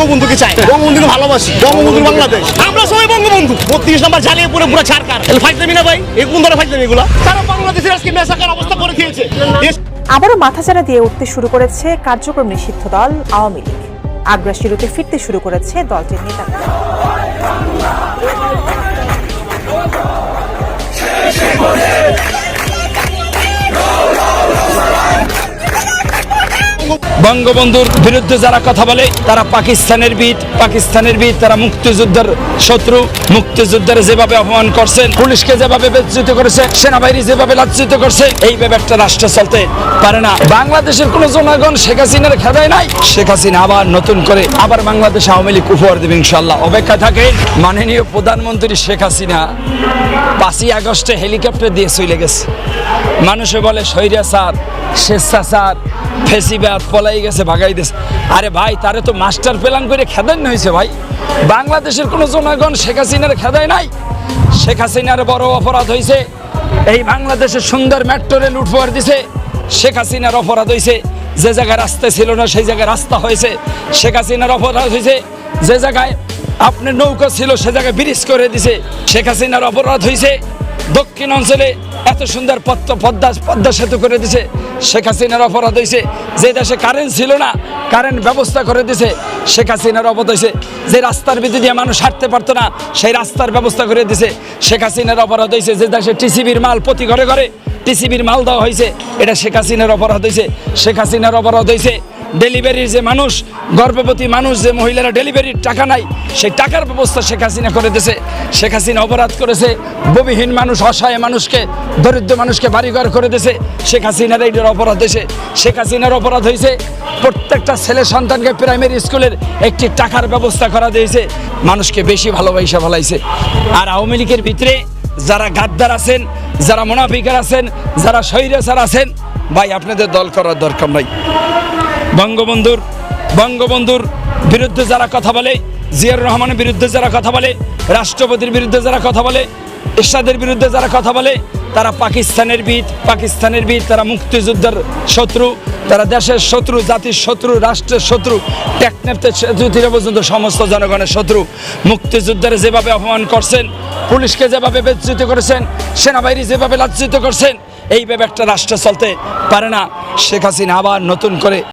বঙ্গবন্ধুকে চাই। বঙ্গবন্ধুকে ভালোবাসি। বঙ্গবন্ধু বাংলাদেশ। আমরা সবাই বঙ্গবন্ধু। বত্রিশ নম্বর জ্বালিয়ে পুরো পুরো ছাড়কার ফাইজলামি না ভাই? এই কোন ধরনের এগুলা? তারা বাংলাদেশের আজকে মেসাকার অবস্থা করে দিয়েছে আবারও মাথাচাড়া দিয়ে উঠতে শুরু করেছে কার্যক্রম নিষিদ্ধ দল আওয়ামী লীগ। আগ্রাসী রূপে ফিরতে শুরু করেছে দলটির নেতারা। বঙ্গবন্ধুর বিরুদ্ধে যারা কথা বলে, তারা পাকিস্তানের বিদ পাকিস্তানের বিদ তারা মুক্তিযুদ্ধের শত্রু, মুক্তিযুদ্ধের যেভাবে অপমান করছেন, পুলিশকে যেভাবে বিচ্যুত করেছে, সেনাবাহিনী যেভাবে লাজ্জিত করছে এইভাবে একটা রাষ্ট্র চলতে পারে না। বাংলাদেশের কোন জনগণ শেখ হাসিনার খেদায় নাই। শেখ হাসিনা আবার নতুন করে আবার বাংলাদেশ আওয়ামী লীগ উপহার দেবে ইনশাল্লাহ অপেক্ষা থাকেন মাননীয় প্রধানমন্ত্রী শেখ হাসিনা। পাঁচই আগস্টে হেলিকপ্টার দিয়ে চলে গেছে। মানুষে বলে সৈরা স্যার স্বেচ্ছাচার ফেসিবাদ পলাই গেছে, ভাগাই দিয়েছে আরে ভাই, তারে তো মাস্টার প্ল্যান করে খেদান হয়েছে ভাই। বাংলাদেশের কোনো জনগণ শেখ হাসিনার খেদায় নাই। শেখ হাসিনার বড় অপরাধ হয়েছে এই বাংলাদেশের সুন্দর মেট্রো রেল দিছে। শেখ হাসিনার অপরাধ হয়েছে যে জায়গায় রাস্তা ছিল না সেই জায়গায় রাস্তা হয়েছে। শেখ হাসিনার অপরাধ হয়েছে যে জায়গায় আপনার নৌকা ছিল সে জায়গায় ব্রিজ করে দিছে। শেখ হাসিনার অপরাধ হয়েছে দক্ষিণ অঞ্চলে এত সুন্দর পদ্মা পদ্মা পদ্মা সেতু করে দিছে। শেখ হাসিনার অপরাধ হয়েছে যে দেশে কারেন্ট ছিল না কারেন্ট ব্যবস্থা করে দিছে, শেখ হাসিনার অপরাধ হয়েছে যে রাস্তার ভিতর দিয়ে মানুষ হাঁটতে পারতো না, সেই রাস্তার ব্যবস্থা করে দিছে। শেখ হাসিনার অপরাধ হয়েছে যে দেশে টিসিবির মাল প্রতি ঘরে ঘরে টিসিবির মাল দেওয়া হয়েছে এটা শেখ হাসিনার অপরাধ হয়েছে শেখ হাসিনার অপরাধ হয়েছে ডেলিভারির যে মানুষ, গর্ভবতী মানুষ, যে মহিলারা ডেলিভারির টাকা নাই, সেই টাকার ব্যবস্থা শেখ হাসিনা করে দিয়েছে শেখ হাসিনা অপরাধ করেছে, ববিহীন মানুষ, অসহায় মানুষকে, দরিদ্র মানুষকে বাড়িঘর করে দিয়েছে শেখ হাসিনার এইটার অপরাধ হয়েছে। শেখ হাসিনার অপরাধ হয়েছে, প্রত্যেকটা ছেলে সন্তানকে প্রাইমারি স্কুলের একটি টাকার ব্যবস্থা করা দিয়েছে। মানুষকে বেশি ভালোবাসা ভালাইছে আর আওয়ামী লীগের ভিতরে যারা গাদ্দার আছেন, যারা মোনাফিকার আছেন, যারা স্বৈরাচার আছেন, ভাই, আপনাদের দল করার দরকার নাই। বঙ্গবন্ধুর বঙ্গবন্ধুর বিরুদ্ধে যারা কথা বলে জিয়ার রহমানের বিরুদ্ধে যারা কথা বলে, রাষ্ট্রপতির বিরুদ্ধে যারা কথা বলে, এরশাদের বিরুদ্ধে যারা কথা বলে, তারা পাকিস্তানের বিদ পাকিস্তানের বিদ তারা মুক্তিযুদ্ধের শত্রু, তারা দেশের শত্রু, জাতির শত্রু, রাষ্ট্রের শত্রু চতুর্থীরা পর্যন্ত সমস্ত জনগণের শত্রু। মুক্তিযুদ্ধের যেভাবে অপমান করছেন, পুলিশকে যেভাবে বিচ্যুত করেছেন, সেনাবাহিনী যেভাবে লাজ্জিত করছেন, এইভাবে একটা রাষ্ট্র চলতে পারে না। শেখ হাসিনা আবার নতুন করে